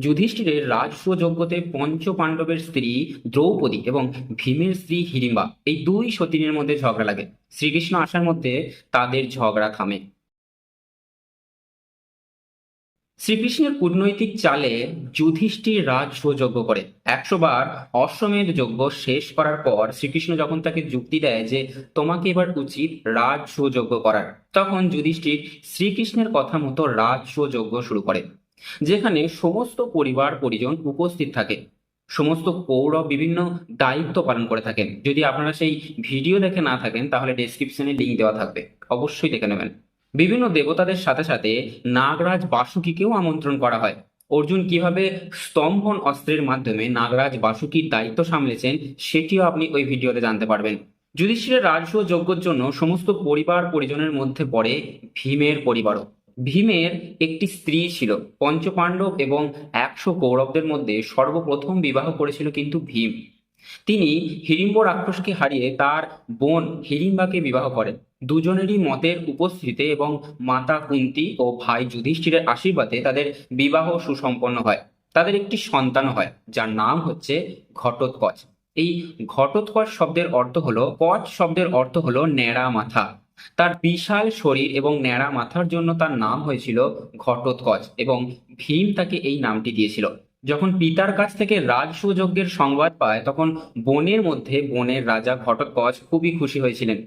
যুধিষ্ঠিরের রাজসূয় যজ্ঞতে পঞ্চ পাণ্ডবের স্ত্রী দ্রৌপদী এবং ভীমের স্ত্রী হিড়িম্বা এই দুই সতীনের মধ্যে ঝগড়া লাগে। শ্রীকৃষ্ণ আসার মধ্যে তাদের ঝগড়া থামে। শ্রীকৃষ্ণের কূটনৈতিক চালে যুধিষ্ঠির রাজসূয় যজ্ঞ করে। একশো বার অশ্বমেধ যজ্ঞ শেষ করার পর শ্রীকৃষ্ণ যখন তাকে যুক্তি দেয় যে তোমাকে এবার উচিত রাজসূয় যজ্ঞ করার, তখন যুধিষ্ঠির শ্রীকৃষ্ণের কথা মতো রাজসূয় যজ্ঞ শুরু করে। যেখানে সমস্ত পরিবার পরিজন উপস্থিত থাকে। সমস্ত কৌরব বিভিন্ন দায়িত্ব পালন করে থাকেন। যদি আপনারা সেই ভিডিও দেখে না থাকেন, তাহলে ডেসক্রিপশনে লিঙ্ক দেওয়া থাকবে। অবশ্যই দেখে নেবেন। বিভিন্ন দেবতাদের সাথে সাথে নাগরাজ বাসুকীকেও আমন্ত্রণ করা হয়। অর্জুন কীভাবে স্তম্ভন অস্ত্রের মাধ্যমে নাগরাজ বাসুকীর দায়িত্ব সামলেছেন, সেটিও আপনি ওই ভিডিওতে জানতে পারবেন। যুধিষ্ঠিরের রাজস্ব যজ্ঞের জন্য সমস্ত পরিবার পরিজনের মধ্যে পড়ে ভীমের পরিবারও। ভীমের একটি স্ত্রী ছিল, পঞ্চপাণ্ডব এবং একশো কৌরবদের মধ্যে সর্বপ্রথম বিবাহ করেছিল কিন্তু ভীম। তিনি হিড়িম্ব রাক্ষসকে হারিয়ে তার বোন হিড়িম্বাকে বিবাহ করেন। দুজনেরই মতের উপস্থিতিতে এবং মাতা কুন্তি ও ভাই যুধিষ্ঠিরের আশীর্বাদে তাদের বিবাহ সুসম্পন্ন হয়। তাদের একটি সন্তান হয়, যার নাম হচ্ছে ঘটোৎকচ। এই ঘটোৎকচ শব্দের অর্থ হলো, কচ শব্দের অর্থ হলো ন্যাড়া মাথা তার বিশাল শরীর এবং ন্যাড়া মাথার জন্য তার নাম হয়েছিল ঘটোৎকচ এবং ভীম তাকে এই নামটি দিয়েছিল। যখন পিতার কাছ থেকে রাজসুযজ্ঞের সংবাদ পায়, তখন বনের মধ্যে বনের রাজা ঘটোৎকচ খুবই খুশি হয়েছিলেন।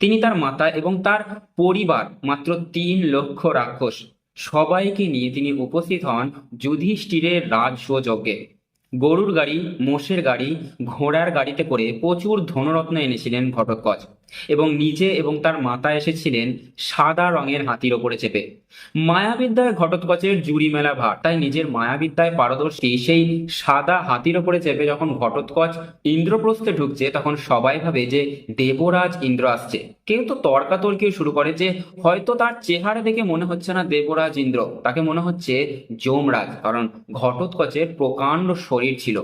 তিনি তার মাতা এবং তার পরিবার, মাত্র তিন লক্ষ রাক্ষস, সবাইকে নিয়ে তিনি উপস্থিত হন যুধিষ্ঠিরের রাজসুযজ্ঞে গরুর গাড়ি, মোষের গাড়ি, ঘোড়ার গাড়িতে করে প্রচুর ধনরত্ন এনেছিলেন ঘটোৎকচ। এবং নিজে এবং তার মাতা এসেছিলেন সাদা রঙের হাতির ওপরে চেপে। মায়াবিদ্যায় ঘটোৎকচের জুড়ি মেলা ভার। তাই নিজের মায়াবিদ্যায় পারদর্শী সেই সাদা হাতির ওপরে চেপে যখন ঘটোৎকচ ইন্দ্রপ্রস্থে ঢুকছে, তখন সবাই ভাবে যে দেবরাজ ইন্দ্র আসছে। কেউ তো তর্কাতর্কি শুরু করে যে হয়তো তার চেহারা দেখে মনে হচ্ছে না দেবরাজ ইন্দ্র। তাকে মনে হচ্ছে যমরাজ, কারণ ঘটোৎকচের প্রকাণ্ড শরীর ছিল।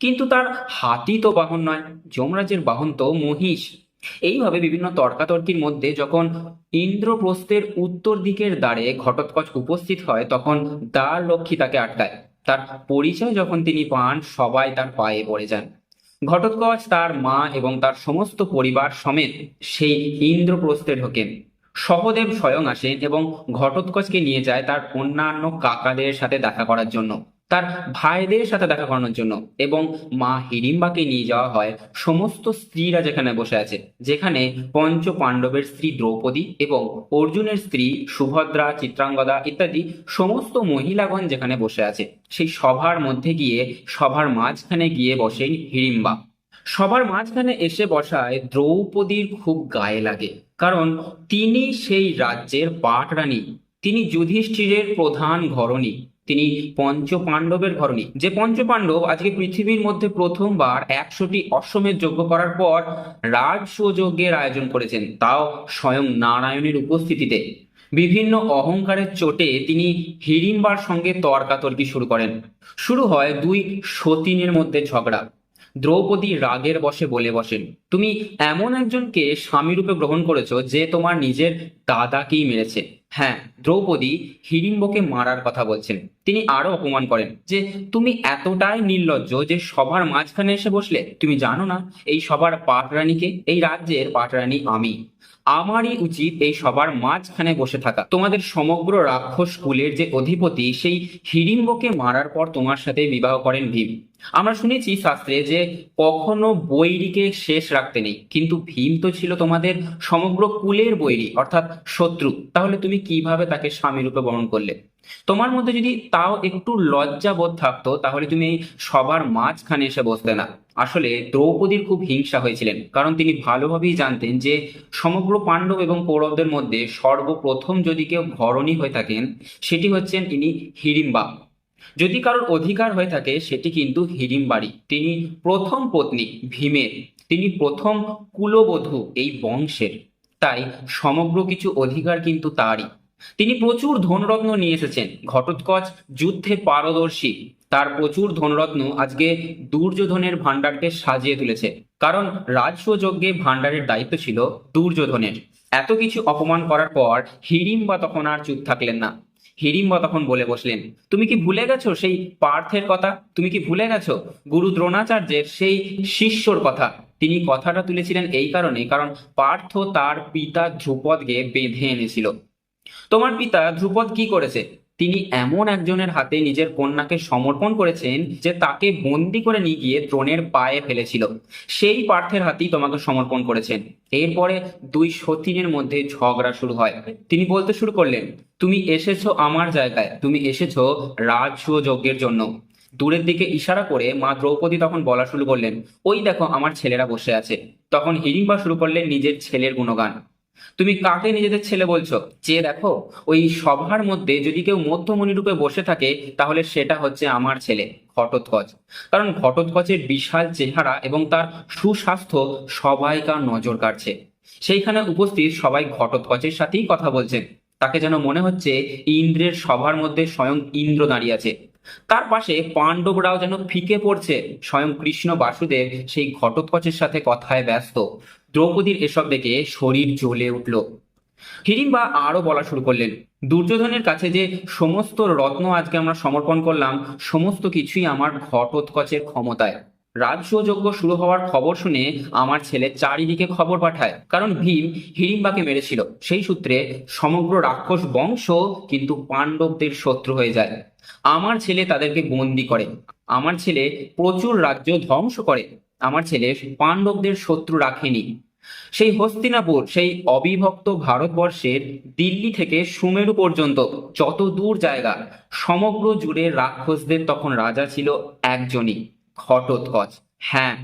কিন্তু তার হাতি তো বাহন নয়, যমরাজের বাহন তো মহিষ। এইভাবে বিভিন্ন তর্কাতর্কির মধ্যে যখন ইন্দ্রপ্রস্থের উত্তর দিকের দ্বারে ঘটোৎকচ উপস্থিত হয়, তখন দ্বার লক্ষ্মী তাকে আটকায়। তার পরিচয় যখন তিনি পান, সবাই তার পায়ে পড়ে যান। ঘটোৎকচ তার মা এবং তার সমস্ত পরিবার সমেত সেই ইন্দ্রপ্রস্থে ঢোকেন। সহদেব স্বয়ং আসেন এবং ঘটোৎকচকে নিয়ে যায় তার অন্যান্য কাকাদের সাথে দেখা করার জন্য। তার ভাইদের সাথে দেখা করানোর জন্য। এবং মা হিড়িম্বাকে নিয়ে যাওয়া হয় সমস্ত স্ত্রীরা যেখানে বসে আছে। যেখানে পঞ্চ পাণ্ডবের স্ত্রী দ্রৌপদী এবং অর্জুনের স্ত্রী সুভদ্রা, চিত্রাঙ্গদা ইত্যাদি সমস্ত মহিলাগণ যেখানে বসে আছে। সেই সভার মধ্যে গিয়ে, সভার মাঝখানে গিয়ে বসেন হিড়িম্বা। সবার মাঝখানে এসে বসায় দ্রৌপদীর খুব গায়ে লাগে। কারণ তিনি সেই রাজ্যের পাট রানী তিনি যুধিষ্ঠিরের প্রধান ঘরণী। তিনি পঞ্চ পাণ্ডবের ঘরণী। যে পঞ্চ পাণ্ডব আজকে পৃথিবীর মধ্যে প্রথমবার একশোটি অশ্বমেধ যজ্ঞ করার পর রাজসুযজ্ঞের আয়োজন করেছেন, তাও স্বয়ং নারায়ণের উপস্থিতিতে। বিভিন্ন অহংকারের চোটে তিনি হিড়িম্বার সঙ্গে তর্কাতর্কি শুরু করেন। শুরু হয় দুই সতীনের মধ্যে ঝগড়া। দ্রৌপদী রাগের বসে বলে বসেন, তুমি এমন একজনকে স্বামী রূপে গ্রহণ করেছ যে তোমার নিজের দাদাকেই মেরেছে। হ্যাঁ দ্রৌপদী হিড়িম্বকে মারার কথা বলছেন। তিনি আরও অপমান করেন যে, তুমি এতটাই নির্লজ্জ যে সবার মাঝখানে এসে বসলে, তুমি জানো না, এই সবার পাটরানীকে এই রাজ্যের পাটরানী আমি। আমারই উচিত এই সবার মাঝখানে বসে থাকা। তোমাদের সমগ্র রাক্ষস কুলের যে অধিপতি, সেই হিড়িম্বকে মারার পর তোমার সাথে বিবাহ করেন ভীম। আমরা শুনেছি শাস্ত্রে যে, কখনো বৈরীকে শেষ রাখতে নেই, কিন্তু ভীম তো ছিল তোমাদের সমগ্র কুলের বৈরী, অর্থাৎ শত্রু। তাহলে তুমি কীভাবে তাকে স্বামী রূপে বরণ করলে? তোমার মধ্যে যদি তাও একটু লজ্জা বোধ থাকতো, তাহলে তুমি সবার মাঝখানে এসে বসতে না। আসলে দ্রৌপদীর খুব হিংসা হয়েছিলেন, কারণ তিনি ভালোভাবেই জানতেন যে সমগ্র পাণ্ডব এবং কৌরবদের মধ্যে সর্বপ্রথম যদি কেউ ঘরণী হয়ে থাকেন, সেটি হচ্ছেন ইনি হিড়িম্বা। যদি কারোর অধিকার হয়ে থাকে, সেটি কিন্তু হিড়িম্বাড়ি তিনি প্রথম পত্নী ভীমের, তিনি প্রথম কুলবধূ এই বংশের। তাই সমগ্র কিছু অধিকার কিন্তু তারই। তিনি প্রচুর ধনরত্ন নিয়ে এসেছেন। ঘটোৎকচ, যুদ্ধে পারদর্শী। তার প্রচুর ধনরত্ন আজকে দুর্যোধনের ভাণ্ডারকে সাজিয়ে তুলেছে। কারণ রাজস্বযজ্ঞে ভাণ্ডারের দায়িত্ব ছিল দুর্যোধনের। এত কিছু অপমান করার পর হিড়িম্বা তখন আর চুপ থাকলেন না। হিড়িম্বা তখন বলে বসলেন, তুমি কি ভুলে গেছো সেই পার্থের কথা? তুমি কি ভুলে গেছো? গুরু দ্রোণাচার্যের সেই শিষ্যর কথা? তিনি কথাটা তুলেছিলেন এই কারণে, কারণ পার্থ তার পিতা ধ্রুপদকে বেঁধে এনেছিল। তোমার পিতা ধ্রুপদ কি করেছে? তিনি এমন একজনের হাতে নিজের কন্যাকে সমর্পণ করেছেন যে তাকে বন্দি করে নিয়ে গিয়ে দ্রোণের পায়ে ফেলেছিল। সেই পার্থের হাতেই তোমাকে সমর্পণ করেছেন এরপরে দুই সতীনের মধ্যে ঝগড়া শুরু হয়। তিনি বলতে শুরু করলেন, তুমি এসেছ আমার জায়গায়। তুমি এসেছ রাজসূয় যজ্ঞের জন্য। দূরের দিকে ইশারা করে মা দ্রৌপদী তখন বলা শুরু করলেন, ওই দেখো, আমার ছেলেরা বসে আছে। তখন হিড়িম্বা শুরু করলেন নিজের ছেলের গুণগান। তুমি কাকে নিজেদের ছেলে বলছো? চেয়ে দেখো, ওই সভার মধ্যে যদি কেউ মধ্যমণি রূপে বসে থাকে, তাহলে সেটা হচ্ছে আমার ছেলে, ঘটোৎকচ। কারণ ঘটোৎকচের বিশাল চেহারা এবং তার সুস্বাস্থ্য সবাইকার নজর কাড়ছে। সেইখানে উপস্থিত সবাই ঘটোৎকচের সাথেই কথা বলছেন। তাকে যেন মনে হচ্ছে ইন্দ্রের সভার মধ্যে স্বয়ং ইন্দ্র দাঁড়িয়ে আছে। তার পাশে পাণ্ডবরাও যেন ফিকে পড়ছে। স্বয়ং কৃষ্ণ বাসুদেব সেই ঘটোৎকচের সাথে কথায় ব্যস্ত। দ্রৌপদীর এসব দেখে শরীর জ্বলে উঠল। হিড়িম্বা আরও বলা শুরু করলেন, দুর্যোধনের কাছে যে সমস্ত রত্ন আজকে আমরা সমর্পণ করলাম, সমস্ত কিছুই আমার ঘটোৎকচের ক্ষমতায়। রাজসযজ্ঞ শুরু হওয়ার খবর শুনে আমার ছেলে চারিদিকে খবর পাঠায়, কারণ ভীম হিড়িম্বাকে মেরেছিল। সেই সূত্রে সমগ্র রাক্ষস বংশ কিন্তু পাণ্ডবদের শত্রু হয়ে যায়। আমার ছেলে তাদেরকে বন্দি করে। আমার ছেলে প্রচুর রাজ্য ধ্বংস করে। আমার ছেলে পাণ্ডবদের শত্রু রাখেনি। সেই হস্তিনাপুর, সেই অবিভক্ত ভারতবর্ষের দিল্লি থেকে সুমেরু পর্যন্ত যত দূর জায়গা, সমগ্র জুড়ে রাক্ষসদের তখন রাজা ছিল একজনই, ঘটোৎকচ। হ্যাঁ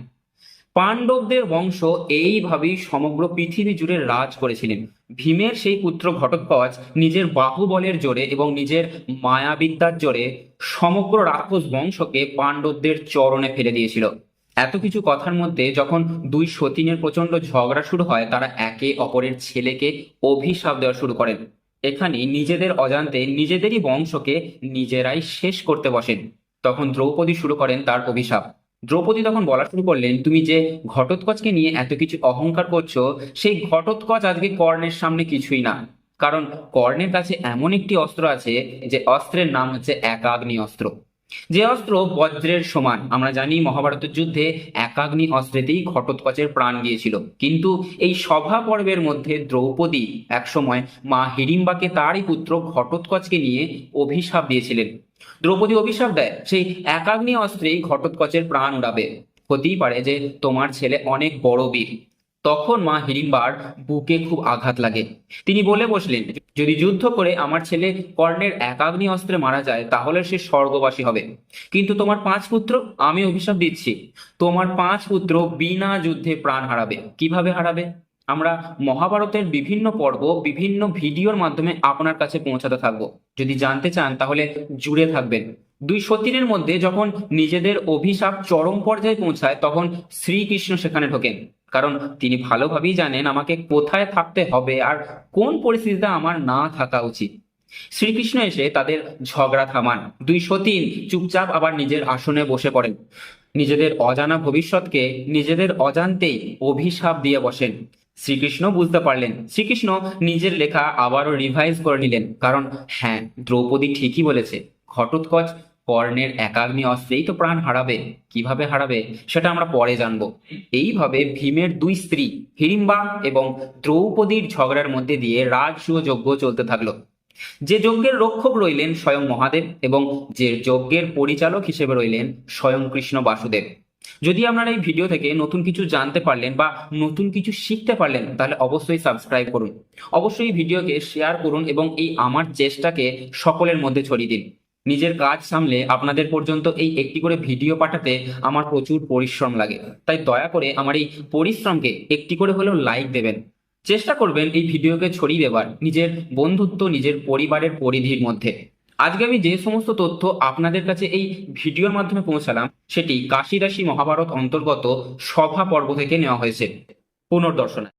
পাণ্ডবদের বংশ এইভাবেই সমগ্র পৃথিবী জুড়ে রাজ করেছিলেন। ভীমের সেই পুত্র ঘটোৎকচ নিজের বাহুবলের জোরে এবং নিজের মায়াবিদ্যার জোরে সমগ্র রাক্ষস বংশকে পাণ্ডবদের চরণে ফেলে দিয়েছিল। এত কিছু কথার মধ্যে যখন দুই সতীনের প্রচণ্ড ঝগড়া শুরু হয়, তারা একে অপরের ছেলেকে অভিশাপ দেওয়া শুরু করেন। এখানে নিজেদের অজান্তে নিজেদেরই বংশকে নিজেরাই শেষ করতে বসেন। তখন দ্রৌপদী শুরু করেন তার অভিশাপ। দ্রৌপদী তখন বলা শুরু করলেন, তুমি যে ঘটোৎকচকে নিয়ে এত কিছু অহংকার করছ, সেই ঘটোৎকচ আজকে কর্ণের সামনে কিছুই না। কারণ কর্ণের কাছে এমন একটি অস্ত্র আছে যে অস্ত্রের নাম হচ্ছে একাগ্নি অস্ত্র যে অস্ত্র বজ্রের সমান। আমরা জানি মহাভারতের যুদ্ধে একাগ্নি অস্ত্রেতেই ঘটোৎকচের প্রাণ গিয়েছিল। কিন্তু এই সভা পর্বের মধ্যে দ্রৌপদী একসময় মা হিড়িম্বাকে তারই পুত্র ঘটোৎকচকে নিয়ে অভিশাপ দিয়েছিলেন। দ্রৌপদী অভিশাপ দেয়, সেই একাগ্নি অস্ত্রেই ঘটোৎকচের প্রাণ উড়াবে। হতেই পারে যে তোমার ছেলে অনেক বড় বীর। তখন মা হিড়িম্বার বুকে খুব আঘাত লাগে। তিনি বলে বসলেন, যদি যুদ্ধ করে আমার ছেলে কর্ণের একাগ্নি অস্ত্রে মারা যায়, তাহলে সে স্বর্গবাসী হবে। কিন্তু তোমার পাঁচ পুত্র, আমি অভিশাপ দিচ্ছি। তোমার পাঁচ পুত্র বিনা যুদ্ধে প্রাণ হারাবে। কীভাবে হারাবে? আমরা মহাভারতের বিভিন্ন পর্ব, বিভিন্ন ভিডিওর মাধ্যমে আপনার কাছে পৌঁছাতে থাকব। যদি জানতে চান, তাহলে জুড়ে থাকবেন। দুই সতীনের মধ্যে যখন নিজেদের অভিশাপ চরম পর্যায়ে পৌঁছায়, তখন শ্রীকৃষ্ণ সেখানে ঢোকেন। কারণ তিনি ভালোভাবেই জানেন আমাকে কোথায় থাকতে হবে আর কোন পরিস্থিতিতে আমার না থাকা উচিত। শ্রীকৃষ্ণ এসে তাদের ঝগড়া থামান। দুই সতীন চুপচাপ আবার নিজের আসনে বসে পড়েন। নিজেদের অজানা ভবিষ্যৎকে নিজেদের অজান্তেই অভিশাপ দিয়ে বসেন। শ্রীকৃষ্ণ বুঝতে পারলেন। শ্রীকৃষ্ণ নিজের লেখা আবারও রিভাইজ করে নিলেন। কারণ হ্যাঁ দ্রৌপদী ঠিকই বলেছে, ঘটোৎকচ কর্ণের একাগ্নি অস্ত্রেই তো প্রাণ হারাবে। কীভাবে হারাবে? সেটা আমরা পরে জানব। এইভাবে ভীমের দুই স্ত্রী হিড়িম্বা এবং দ্রৌপদীর ঝগড়ার মধ্যে দিয়ে রাজসূয় যজ্ঞ চলতে থাকল। যে যজ্ঞের রক্ষক রইলেন স্বয়ং মহাদেব এবং যে যজ্ঞের পরিচালক হিসেবে রইলেন স্বয়ং কৃষ্ণ বাসুদেব। যদি আপনারা এই ভিডিও থেকে নতুন কিছু জানতে পারলেন বা নতুন কিছু শিখতে পারলেন, তাহলে অবশ্যই সাবস্ক্রাইব করুন। অবশ্যই ভিডিওকে শেয়ার করুন এবং এই আমার চেষ্টাকে সকলের মধ্যে ছড়িয়ে দিন। নিজের কাজ সামলে আপনাদের পর্যন্ত এই একটি করে ভিডিও পাঠাতে আমার প্রচুর পরিশ্রম লাগে। তাই দয়া করে আমার এই পরিশ্রমকে একটি করে হলেও লাইক দেবেন। চেষ্টা করবেন এই ভিডিওকে ছড়িয়ে দেবার নিজের বন্ধুত্ব, নিজের পরিবারের পরিধির মধ্যে। আজকে আমি যে সমস্ত তথ্য আপনাদের কাছে এই ভিডিওর মাধ্যমে পৌঁছালাম, সেটি কাশিদাসী মহাভারত অন্তর্গত সভা পর্ব থেকে নেওয়া হয়েছে। পুনর্দর্শনে।